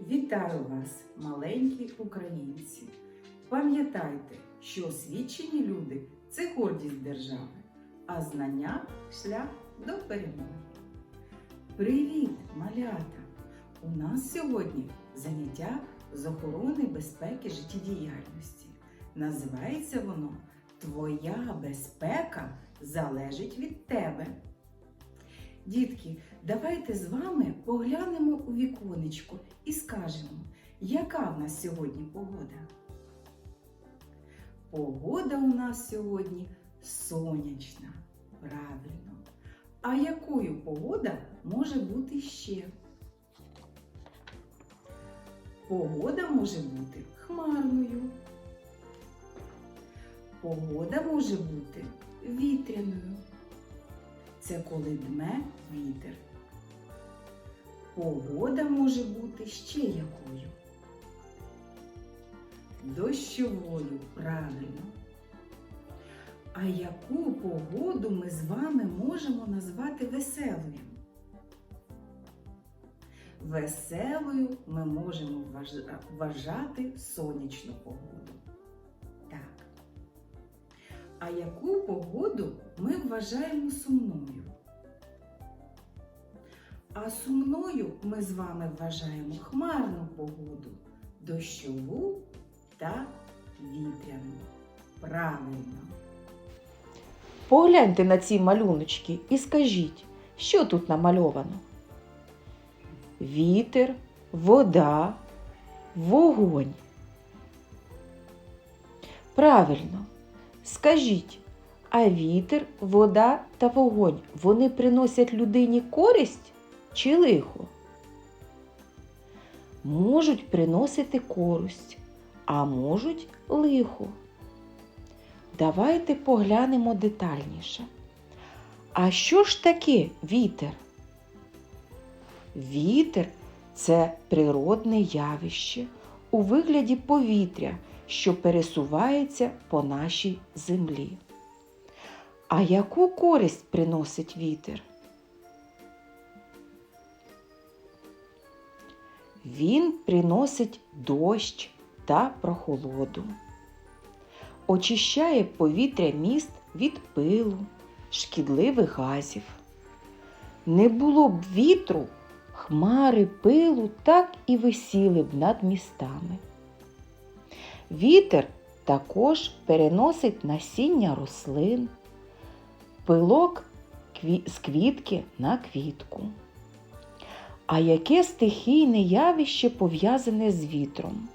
Вітаю вас, маленькі українці! Пам'ятайте, що освічені люди це гордість держави, а знання шлях до перемоги. Привіт, малята! У нас сьогодні заняття з охорони безпеки життєдіяльності. Називається воно Твоя безпека залежить від тебе. Дітки, давайте з вами поглянемо у віконечко і скажемо, яка в нас сьогодні погода. Погода у нас сьогодні сонячна, правильно. А якою погода може бути ще? Погода може бути хмарною. Погода може бути вітряною. Це коли дме вітер. Погода може бути ще якою. Дощовою, правильно. А яку погоду ми з вами можемо назвати веселою? Веселою ми можемо вважати сонячну погоду. Так. А яку погоду ми вважаємо сумною? А сумною ми з вами вважаємо хмарну погоду, дощову та вітряну. Правильно. Погляньте на ці малюночки і скажіть, що тут намальовано? Вітер, вода, вогонь. Правильно. Скажіть, а вітер, вода та вогонь вони приносять людині користь чи лихо? Можуть приносити користь, а можуть лихо. Давайте поглянемо детальніше. А що ж таке вітер? Вітер це природне явище у вигляді повітря, що пересувається по нашій землі. А яку користь приносить вітер? Він приносить дощ та прохолоду очищає повітря міст від пилу, шкідливих газів. Не було б вітру, хмари пилу так і висіли б над містами. Вітер також переносить насіння рослин, пилок з квітки на квітку. А яке стихійне явище пов'язане з вітром?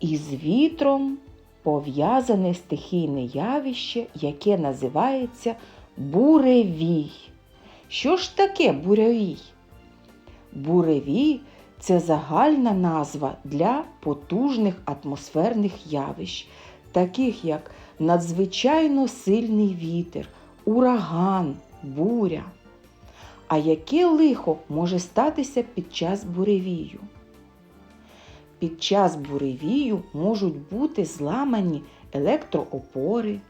Із вітром пов'язане стихійне явище, яке називається буревій. Що ж таке буревій? Буревій це загальна назва для потужних атмосферних явищ, таких як надзвичайно сильний вітер, ураган, буря. А яке лихо може статися під час буревію? Під час буревію можуть бути зламані електроопори.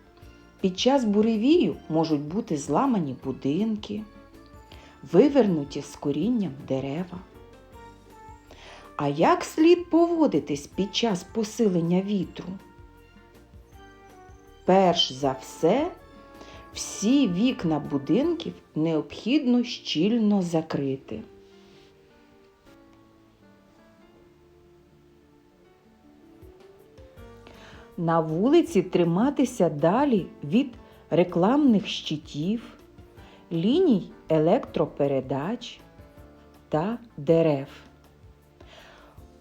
Під час буревію можуть бути зламані будинки, вивернуті з корінням дерева. А як слід поводитись під час посилення вітру? Перш за все, всі вікна будинків необхідно щільно закрити. на вулиці триматися далі від рекламних щитів, ліній електропередач та дерев.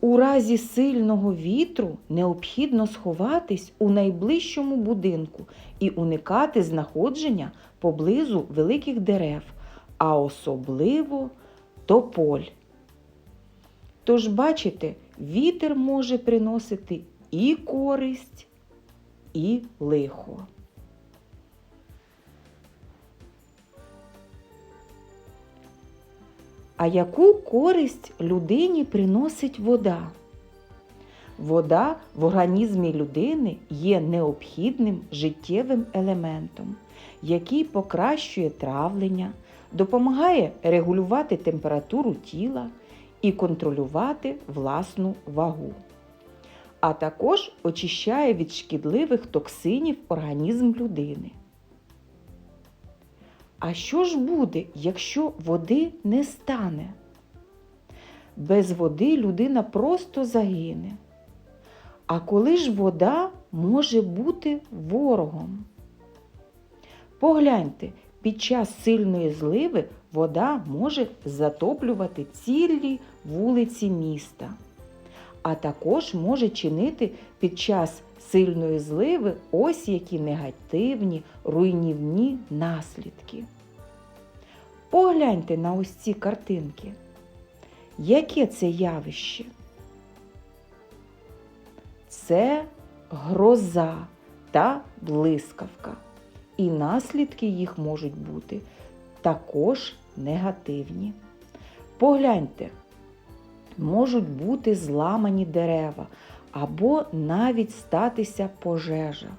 У разі сильного вітру необхідно сховатись у найближчому будинку і уникати знаходження поблизу великих дерев, а особливо тополь. Тож, бачите, вітер може приносити і користь, і лихо. А яку користь людині приносить вода? Вода в організмі людини є необхідним життєвим елементом, який покращує травлення, допомагає регулювати температуру тіла і контролювати власну вагу. А також очищає від шкідливих токсинів організм людини. А що ж буде, якщо води не стане? Без води людина просто загине. А коли ж вода може бути ворогом? Погляньте, під час сильної зливи вода може затоплювати цілі вулиці міста, а також може чинити під час сильної зливи ось які негативні руйнівні наслідки. Погляньте на ось ці картинки. Яке це явище? Це гроза та блискавка. І наслідки їх можуть бути також негативні. Погляньте, можуть бути зламані дерева або навіть статися пожежа.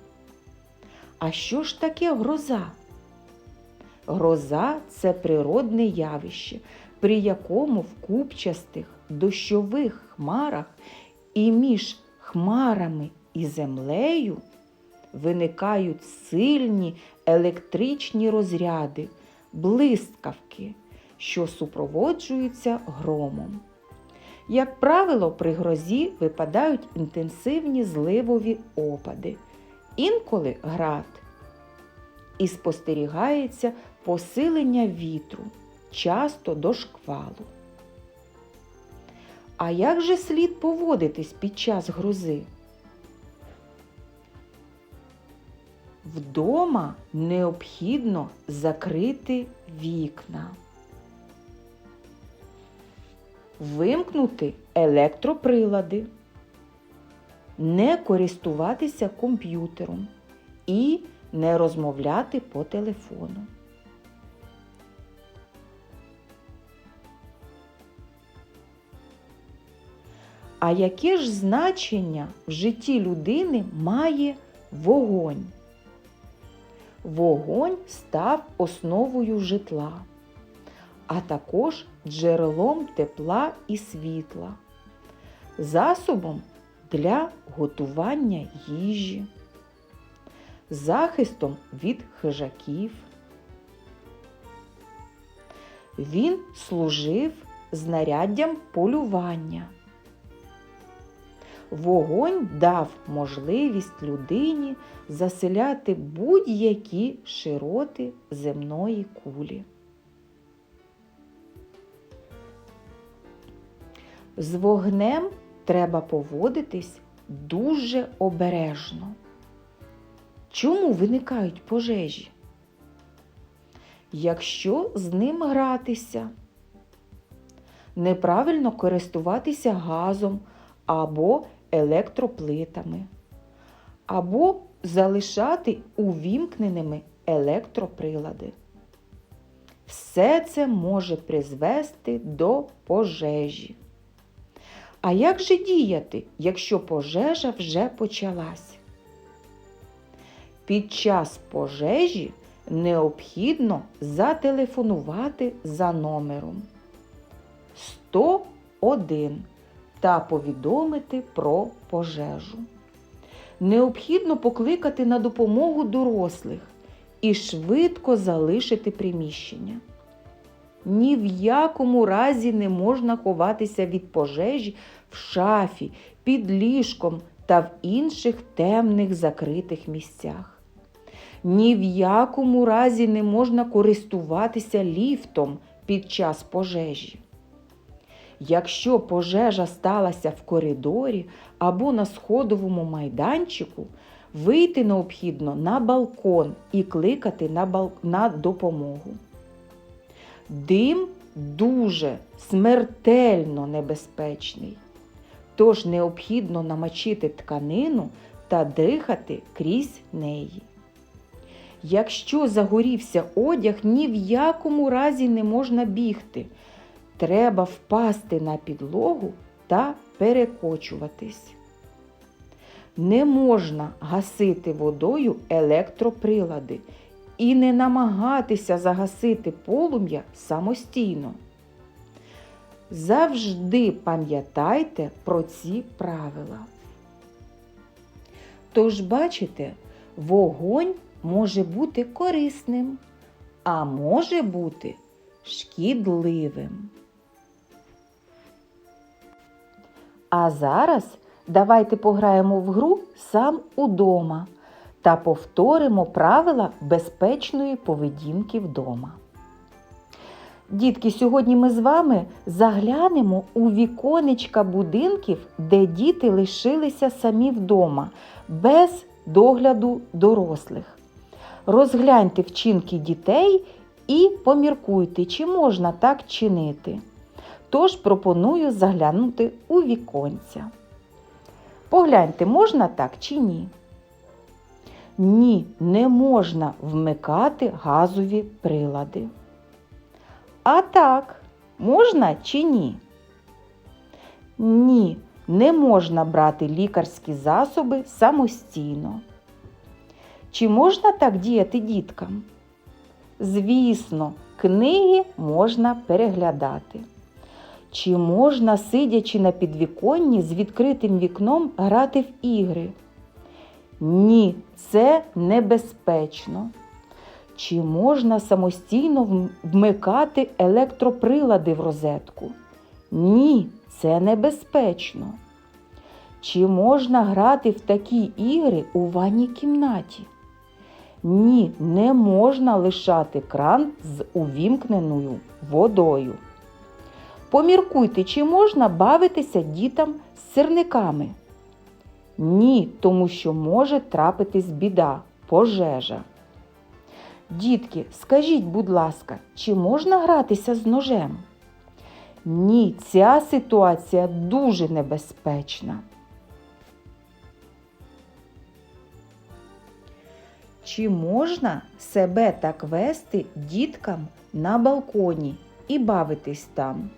А що ж таке гроза? Гроза це природне явище, при якому в купчастих дощових хмарах і між хмарами і землею виникають сильні електричні розряди, блискавки, що супроводжуються громом. Як правило, при грозі випадають інтенсивні зливові опади, інколи град. І спостерігається посилення вітру, часто до шквалу. А як же слід поводитись під час грози? Вдома необхідно закрити вікна, вимкнути електроприлади, не користуватися комп'ютером і не розмовляти по телефону. А яке ж значення в житті людини має вогонь? Вогонь став основою житла, а також джерелом тепла і світла, засобом для готування їжі, захистом від хижаків. Він служив знаряддям полювання. Вогонь дав можливість людині заселяти будь-які широти земної кулі. З вогнем треба поводитись дуже обережно. Чому виникають пожежі? Якщо з ним гратися, неправильно користуватися газом або електроплитами, або залишати увімкненими електроприлади. Все це може призвести до пожежі. А як же діяти, якщо пожежа вже почалась? Під час пожежі необхідно зателефонувати за номером 101 та повідомити про пожежу. Необхідно покликати на допомогу дорослих і швидко залишити приміщення. Ні в якому разі не можна ховатися від пожежі в шафі, під ліжком та в інших темних закритих місцях. Ні в якому разі не можна користуватися ліфтом під час пожежі. Якщо пожежа сталася в коридорі або на сходовому майданчику, вийти необхідно на балкон і кликати на, допомогу. Дим дуже смертельно небезпечний, тож необхідно намочити тканину та дихати крізь неї. Якщо загорівся одяг, ні в якому разі не можна бігти. Треба впасти на підлогу та перекочуватись. Не можна гасити водою електроприлади і не намагатися загасити полум'я самостійно. Завжди пам'ятайте про ці правила. Тож, бачите, вогонь може бути корисним, а може бути шкідливим. А зараз давайте пограємо в гру сам удома та повторимо правила безпечної поведінки вдома. Дітки, сьогодні ми з вами заглянемо у віконечка будинків, де діти лишилися самі вдома, без догляду дорослих. Розгляньте вчинки дітей і поміркуйте, чи можна так чинити. Тож пропоную заглянути у віконця. Погляньте, можна так чи ні? Ні, не можна вмикати газові прилади. А так, можна чи ні? Ні, не можна брати лікарські засоби самостійно. Чи можна так діяти діткам? Звісно, книги можна переглядати. Чи можна, сидячи на підвіконні з відкритим вікном, грати в ігри? Ні, це небезпечно. Чи можна самостійно вмикати електроприлади в розетку? Ні, це небезпечно. Чи можна грати в такі ігри у ванній кімнаті? Ні, не можна лишати кран з увімкненою водою. Поміркуйте, чи можна бавитися дітям з сирниками? Ні, тому що може трапитись біда, пожежа. Дітки, скажіть, будь ласка, чи можна гратися з ножем? Ні, ця ситуація дуже небезпечна. Чи можна себе так вести діткам на балконі і бавитись там?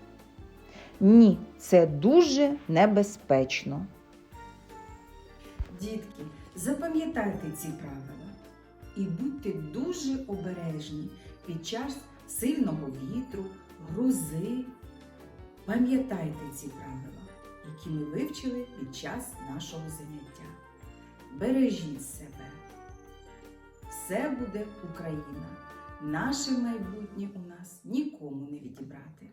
Ні, це дуже небезпечно. Дітки, запам'ятайте ці правила і будьте дуже обережні під час сильного вітру, грози. Пам'ятайте ці правила, які ми вивчили під час нашого заняття. Бережіть себе. Все буде Україна. Наше майбутнє у нас нікому не відібрати.